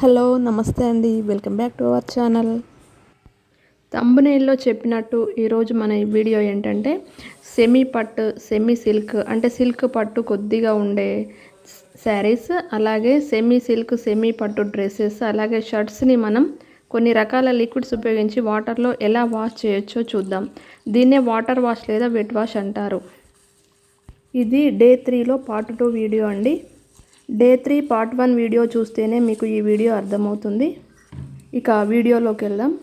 Hello నమస్తే అండి. Welcome back to our channel. తంబునేల్లో చెప్పినట్టు ఈరోజు మన ఈ వీడియో ఏంటంటే సెమీ పట్టు సెమీ సిల్క్ అంటే సిల్క్ పట్టు కొద్దిగా ఉండే శారీస్ అలాగే సెమీ సిల్క్ సెమీ పట్టు డ్రెస్సెస్ అలాగే షర్ట్స్ని మనం కొన్ని రకాల లిక్విడ్స్ ఉపయోగించి వాటర్లో ఎలా వాష్ చేయొచ్చో చూద్దాం. దీన్నే వాటర్ వాష్ లేదా వెట్ వాష్ అంటారు. ఇది డే త్రీలో పార్ట్ టూ వీడియో అండి. Day three part one video చూస్తేనే మీకు ఈ వీడియో అర్థమవుతుంది. ఇక వీడియోలోకి వెళ్దాం.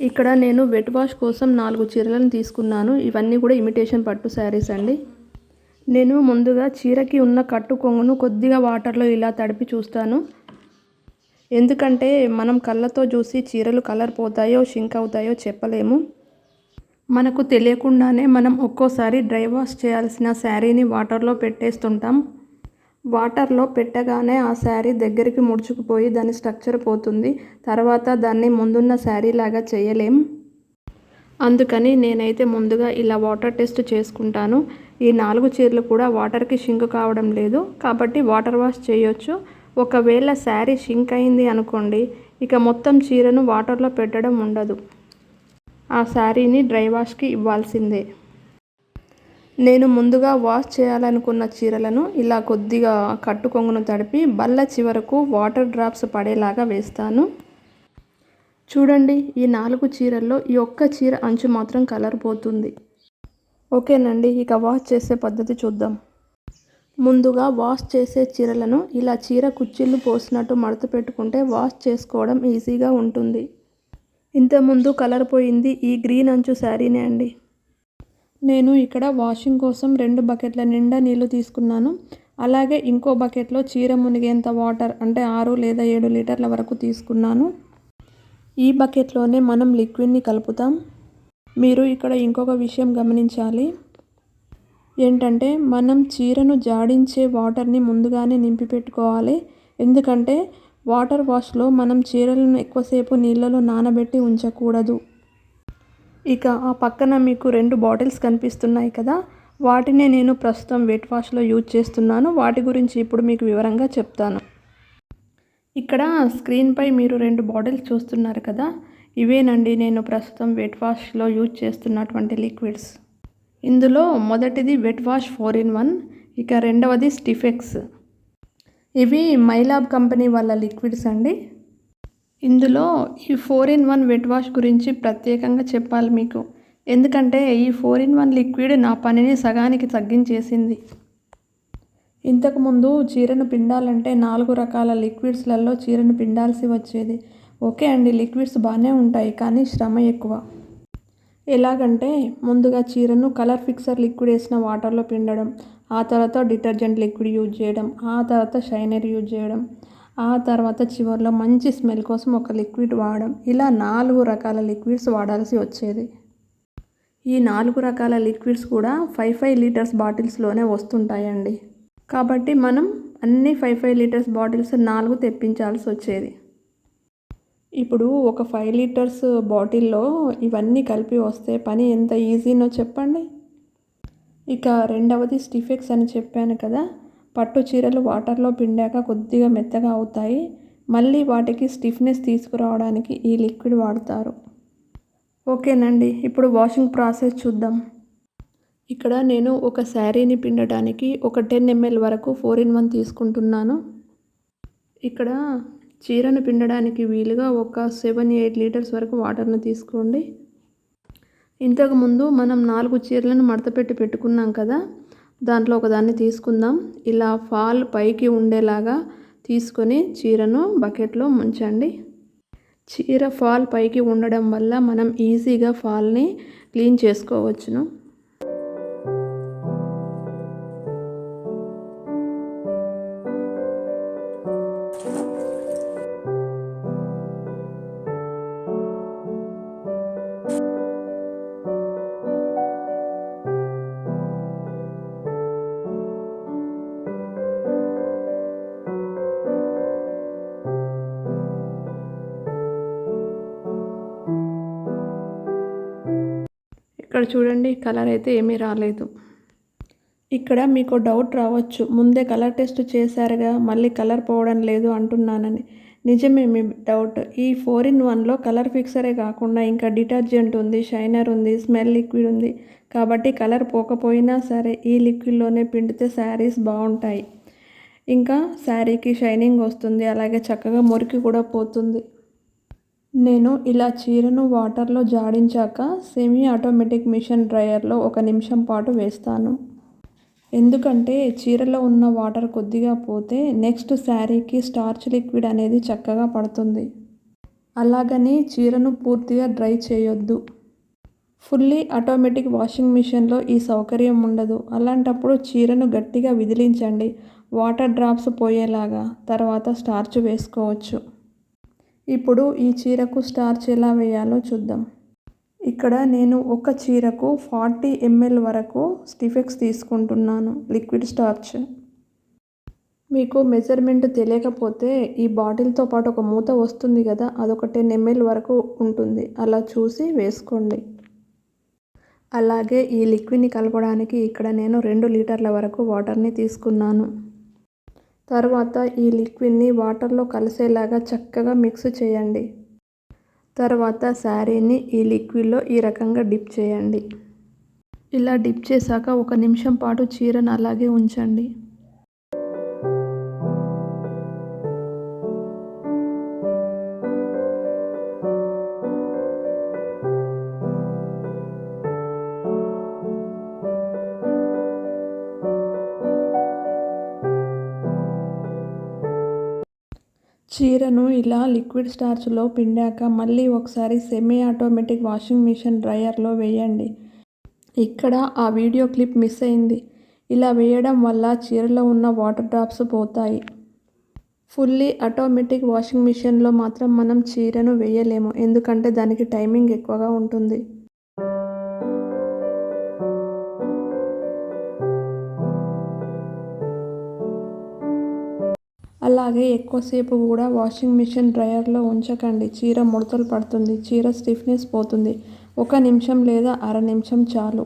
ఇక్కడ నేను వెట్ వాష్ కోసం నాలుగు చీరలను తీసుకున్నాను. ఇవన్నీ కూడా ఇమిటేషన్ పట్టు శారీస్ అండి. నేను ముందుగా చీరకి ఉన్న కట్టు కొంగును కొద్దిగా వాటర్లో ఇలా తడిపి చూస్తాను. ఎందుకంటే మనం కళ్ళతో చూసి చీరలు కలర్ పోతాయో షింక్ అవుతాయో చెప్పలేము. మనకు తెలియకుండానే మనం ఒక్కోసారి డ్రై వాష్ చేయాల్సిన శారీని వాటర్లో పెట్టేస్తుంటాం. వాటర్లో పెట్టగానే ఆ శారీ దగ్గరికి ముడుచుకుపోయి దాని స్ట్రక్చర్ పోతుంది. తర్వాత దాన్ని ముందున్న శారీ లాగా చేయలేం. అందుకని నేనైతే ముందుగా ఇలా వాటర్ టెస్ట్ చేసుకుంటాను. ఈ నాలుగు చీరలు కూడా వాటర్కి షింక్ కావడం లేదు. కాబట్టి వాటర్ వాష్ చేయొచ్చు. ఒకవేళ శారీ షింక్ అయింది అనుకోండి ఇక మొత్తం చీరను వాటర్లో పెట్టడం ఉండదు. ఆ శారీని డ్రై వాష్కి ఇవ్వాల్సిందే. నేను ముందుగా వాష్ చేయాలనుకున్న చీరలను ఇలా కొద్దిగా కట్టుకొంగును తడిపి బల్ల చివరకు వాటర్ డ్రాప్స్ పడేలాగా వేస్తాను. చూడండి ఈ నాలుగు చీరల్లో ఈ ఒక్క చీర అంచు మాత్రం కలర్ పోతుంది. ఓకేనండి ఇక వాష్ చేసే పద్ధతి చూద్దాం. ముందుగా వాష్ చేసే చీరలను ఇలా చీర కుచ్చిళ్ళు పోసినట్టు మడత పెట్టుకుంటే వాష్ చేసుకోవడం ఈజీగా ఉంటుంది. ఇంతకుముందు కలర్ పోయింది ఈ గ్రీన్ అంచు శారీనే అండి. నేను ఇక్కడ వాషింగ్ కోసం రెండు బకెట్ల నిండా నీళ్ళు తీసుకున్నాను. అలాగే ఇంకో బకెట్లో చీర మునిగేంత వాటర్ అంటే ఆరు లేదా ఏడు లీటర్ల వరకు తీసుకున్నాను. ఈ బకెట్లోనే మనం లిక్విడ్ని కలుపుతాం. మీరు ఇక్కడ ఇంకొక విషయం గమనించాలి. ఏంటంటే మనం చీరను జాడించే వాటర్ని ముందుగానే నింపి పెట్టుకోవాలి. ఎందుకంటే వాటర్ వాష్లో మనం చీరలను ఎక్కువసేపు నీళ్ళలో నానబెట్టి ఉంచకూడదు. ఇక ఆ పక్కన మీకు రెండు బాటిల్స్ కనిపిస్తున్నాయి కదా. వాటినే నేను ప్రస్తుతం వెట్ వాష్లో యూజ్ చేస్తున్నాను. వాటి గురించి ఇప్పుడు మీకు వివరంగా చెప్తాను. ఇక్కడ స్క్రీన్పై మీరు రెండు బాటిల్స్ చూస్తున్నారు కదా. ఇవేనండి నేను ప్రస్తుతం వెట్ వాష్లో యూజ్ చేస్తున్నటువంటి లిక్విడ్స్ ఇందులో మొదటిది wet wash four in one ఇక రెండవది స్టిఫెక్స్ ఇవి మైలాబ్ కంపెనీ వాళ్ళ లిక్విడ్స్ అండి. ఇందులో ఈ four in one wet wash గురించి ప్రత్యేకంగా చెప్పాలి మీకు. ఎందుకంటే ఈ ఫోర్ ఇన్ వన్ లిక్విడ్ నా పనిని సగానికి తగ్గించేసింది. ఇంతకుముందు చీరను పిండాలంటే నాలుగు రకాల లిక్విడ్స్లలో చీరను పిండాల్సి వచ్చేది. ఓకే అండి లిక్విడ్స్ బాగానే ఉంటాయి కానీ శ్రమ ఎక్కువ. ఎలాగంటే ముందుగా చీరను కలర్ ఫిక్సర్ లిక్విడ్ వేసిన వాటర్లో పిండడం ఆ తర్వాత డిటర్జెంట్ లిక్విడ్ యూజ్ చేయడం ఆ తర్వాత షైనర్ యూజ్ చేయడం. ఆ తర్వాత చివరిలో మంచి స్మెల్ కోసం ఒక లిక్విడ్ వాడడం ఇలా నాలుగు రకాల లిక్విడ్స్ వాడాల్సి వచ్చేది. ఈ నాలుగు రకాల లిక్విడ్స్ కూడా ఫైవ్ ఫైవ్ లీటర్స్ బాటిల్స్లోనే వస్తుంటాయండి. కాబట్టి మనం అన్ని ఫైవ్ ఫైవ్ లీటర్స్ బాటిల్స్ నాలుగు తెప్పించాల్సి వచ్చేది. ఇప్పుడు ఒక ఫైవ్ లీటర్స్ బాటిల్లో ఇవన్నీ కలిపి వస్తే పని ఎంత ఈజీనో చెప్పండి. ఇక రెండవది స్టిఫెక్స్ అని చెప్పాను కదా. పట్టు చీరలు వాటర్లో పిండాక కొద్దిగా మెత్తగా అవుతాయి. మళ్ళీ వాటికి స్టిఫ్నెస్ తీసుకురావడానికి ఈ లిక్విడ్ వాడతారు. ఓకేనండి ఇప్పుడు వాషింగ్ ప్రాసెస్ చూద్దాం. ఇక్కడ నేను ఒక శారీని పిండడానికి ఒక టెన్ ఎంఎల్ వరకు ఫోర్ ఇన్ వన్ తీసుకుంటున్నాను. ఇక్కడ చీరను పిండడానికి వీలుగా ఒక సెవెన్ ఎయిట్ లీటర్స్ వరకు వాటర్ని తీసుకోండి. ఇంతకుముందు మనం నాలుగు చీరలను మడతపెట్టి పెట్టుకున్నాం కదా దాంట్లో ఒకదాన్ని తీసుకుందాం. ఇలా ఫాల్ పైకి ఉండేలాగా తీసుకొని చీరను బకెట్లో ముంచండి. చీర ఫాల్ పైకి ఉండడం వల్ల మనం ఈజీగా ఫాల్ని క్లీన్ చేసుకోవచ్చును. ఇక్కడ చూడండి కలర్ అయితే ఏమీ రాలేదు. ఇక్కడ మీకు డౌట్ రావచ్చు. ముందే కలర్ టెస్ట్ చేశారుగా మళ్ళీ కలర్ పోవడం లేదు అంటున్నానని. నిజమే మీ డౌట్ ఈ ఫోర్ ఇన్ వన్లో కలర్ ఫిక్సరే కాకుండా ఇంకా డిటర్జెంట్ ఉంది షైనర్ ఉంది స్మెల్ లిక్విడ్ ఉంది. కాబట్టి కలర్ పోకపోయినా సరే ఈ లిక్విడ్లోనే పిండితే శారీస్ బాగుంటాయి. ఇంకా శారీకి షైనింగ్ వస్తుంది అలాగే చక్కగా మురికి కూడా పోతుంది. నేను ఇలా చీరను వాటర్లో జాడించాక సెమీ ఆటోమేటిక్ మిషన్ డ్రయర్లో ఒక నిమిషం పాటు వేస్తాను. ఎందుకంటే చీరలో ఉన్న వాటర్ కొద్దిగా పోతే నెక్స్ట్ శారీకి స్టార్చ్ లిక్విడ్ అనేది చక్కగా పడుతుంది. అలాగని చీరను పూర్తిగా డ్రై చేయొద్దు. ఫుల్లీ ఆటోమేటిక్ వాషింగ్ మిషన్లో ఈ సౌకర్యం ఉండదు. అలాంటప్పుడు చీరను గట్టిగా విదిలించండి. వాటర్ డ్రాప్స్ పోయేలాగా తర్వాత స్టార్చ్ వేసుకోవచ్చు. ఇప్పుడు ఈ చీరకు స్టార్చ్ ఎలా వేయాలో చూద్దాం. ఇక్కడ నేను ఒక చీరకు ఫార్టీ ఎంఎల్ వరకు స్టిఫెక్స్ తీసుకుంటున్నాను లిక్విడ్ స్టార్చ్ మీకు మెజర్మెంట్ తెలియకపోతే ఈ బాటిల్తో పాటు ఒక మూత వస్తుంది కదా అదొక టెన్ ఎంఎల్ వరకు ఉంటుంది. అలా చూసి వేసుకోండి. అలాగే ఈ లిక్విడ్ని కలపడానికి ఇక్కడ నేను రెండు లీటర్ల వరకు వాటర్ని తీసుకున్నాను. తర్వాత ఈ లిక్విడ్ని వాటర్లో కలిసేలాగా చక్కగా మిక్స్ చేయండి. తర్వాత శారీని ఈ లిక్విడ్లో ఈ రకంగా డిప్ చేయండి. ఇలా డిప్ చేశాక ఒక నిమిషం పాటు చీరను అలాగే ఉంచండి. చీరను ఇలా లిక్విడ్ స్టార్చ్లో పిండాక మళ్ళీ ఒకసారి సెమీ ఆటోమేటిక్ వాషింగ్ మిషన్ డ్రయర్లో వేయండి. ఇక్కడ ఆ వీడియో క్లిప్ మిస్ అయింది. ఇలా వేయడం వల్ల చీరలో ఉన్న వాటర్ డ్రాప్స్ పోతాయి. ఫుల్లీ ఆటోమేటిక్ వాషింగ్ మిషన్లో మాత్రం మనం చీరను వేయలేము. ఎందుకంటే దానికి టైమింగ్ ఎక్కువగా ఉంటుంది. అలాగే ఎక్కువసేపు కూడా వాషింగ్ మిషన్ డ్రయర్లో ఉంచకండి. చీర ముడతలు పడుతుంది. చీర స్టిఫ్నెస్ పోతుంది. ఒక నిమిషం లేదా అర నిమిషం చాలు.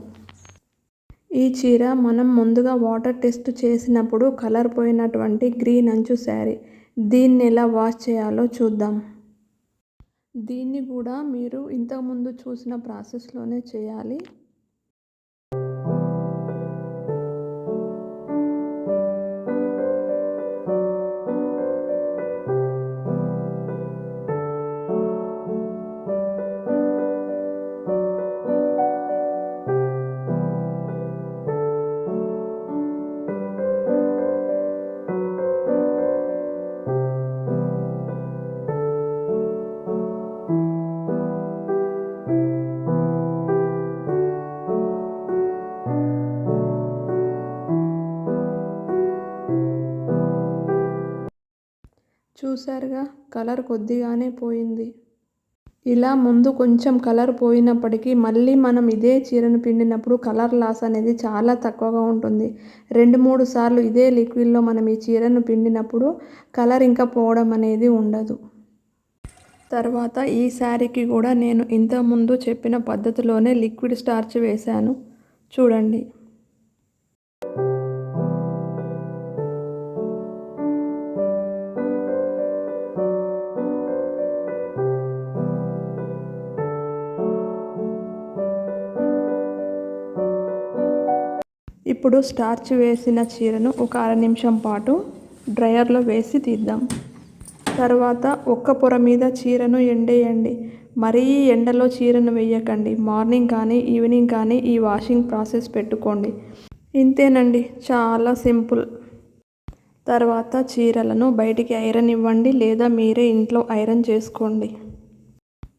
ఈ చీర మనం ముందుగా వాటర్ టెస్ట్ చేసినప్పుడు కలర్ పోయినటువంటి గ్రీన్ అంచు శారీ. దీన్ని ఎలా వాష్ చేయాలో చూద్దాం. దీన్ని కూడా మీరు ఇంతకుముందు చూసిన ప్రాసెస్లోనే చేయాలి. చూసారుగా కలర్ కొద్దిగానే పోయింది. ఇలా ముందు కొంచెం కలర్ పోయినప్పటికీ మళ్ళీ మనం ఇదే చీరను పిండినప్పుడు కలర్ లాస్ అనేది చాలా తక్కువగా ఉంటుంది. రెండు మూడు సార్లు ఇదే లిక్విడ్లో మనం ఈ చీరను పిండినప్పుడు కలర్ ఇంకా పోవడం అనేది ఉండదు. తర్వాత ఈ శారీకి కూడా నేను ఇంతకుముందు చెప్పిన పద్ధతిలోనే లిక్విడ్ స్టార్చ్ వేశాను. చూడండి. ఇప్పుడు స్టార్చ్ వేసిన చీరను ఒక అర నిమిషం పాటు డ్రయర్లో వేసి తీద్దాం. తర్వాత ఒక్క పొర మీద చీరను ఎండేయండి. మరీ ఎండలో చీరను వేయకండి. మార్నింగ్ కానీ ఈవినింగ్ కానీ ఈ వాషింగ్ ప్రాసెస్ పెట్టుకోండి. ఇంతేనండి. చాలా సింపుల్. తర్వాత చీరలను బయటికి ఐరన్ ఇవ్వండి లేదా మీరే ఇంట్లో ఐరన్ చేసుకోండి.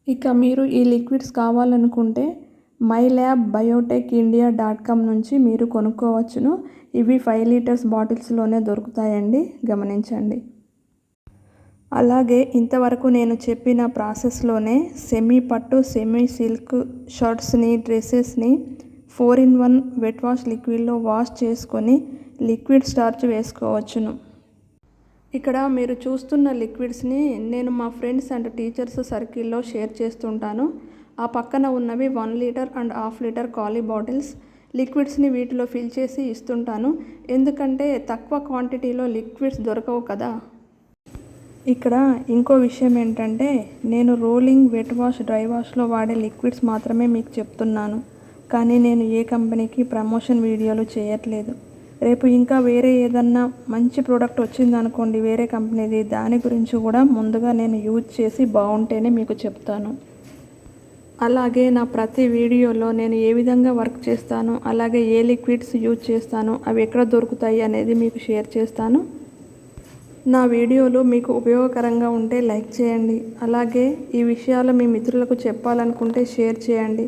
ఇక మీరు ఈ లిక్విడ్స్ కావాలనుకుంటే my lab biotech India dot com నుంచి మీరు కొనుక్కోవచ్చును. ఇవి ఫైవ్ లీటర్స్ బాటిల్స్లోనే దొరుకుతాయండి. గమనించండి. అలాగే ఇంతవరకు నేను చెప్పిన ప్రాసెస్లోనే సెమీ పట్టు సెమీ సిల్క్ షర్ట్స్ని డ్రెస్సెస్ని four in one wet wash లిక్విడ్లో wash చేసుకొని లిక్విడ్ స్టార్చ్ వేసుకోవచ్చును. ఇక్కడ మీరు చూస్తున్న లిక్విడ్స్ని నేను మా ఫ్రెండ్స్ అండ్ టీచర్స్ సర్కిల్లో షేర్ చేస్తుంటాను. ఆ పక్కన ఉన్నవి one litre and half litre కాలీ బాటిల్స్. లిక్విడ్స్ని వీటిలో ఫిల్ చేసి ఇస్తుంటాను. ఎందుకంటే తక్కువ క్వాంటిటీలో లిక్విడ్స్ దొరకవు కదా. ఇక్కడ ఇంకో విషయం ఏంటంటే నేను రోలింగ్ వెట్ వాష్ డ్రై వాష్లో వాడే లిక్విడ్స్ మాత్రమే మీకు చెప్తున్నాను. కానీ నేను ఏ కంపెనీకి ప్రమోషన్ వీడియోలు చేయట్లేదు. రేపు ఇంకా వేరే ఏదన్నా మంచి ప్రోడక్ట్ వచ్చిందనుకోండి వేరే కంపెనీది దాని గురించి కూడా ముందుగా నేను యూజ్ చేసి బాగుంటేనే మీకు చెప్తాను. అలాగే నా ప్రతి వీడియోలో నేను ఏ విధంగా వర్క్ చేస్తాను అలాగే ఏ లిక్విడ్స్ యూజ్ చేస్తాను అవి ఎక్కడ దొరుకుతాయి అనేది మీకు షేర్ చేస్తాను. నా వీడియోలు మీకు ఉపయోగకరంగా ఉంటే లైక్ చేయండి. అలాగే ఈ విషయాలు మీ మిత్రులకు చెప్పాలనుకుంటే షేర్ చేయండి.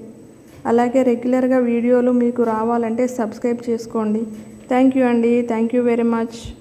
అలాగే రెగ్యులర్గా వీడియోలు మీకు రావాలంటే సబ్స్క్రైబ్ చేసుకోండి. థ్యాంక్ యూ అండి. Thank you very much.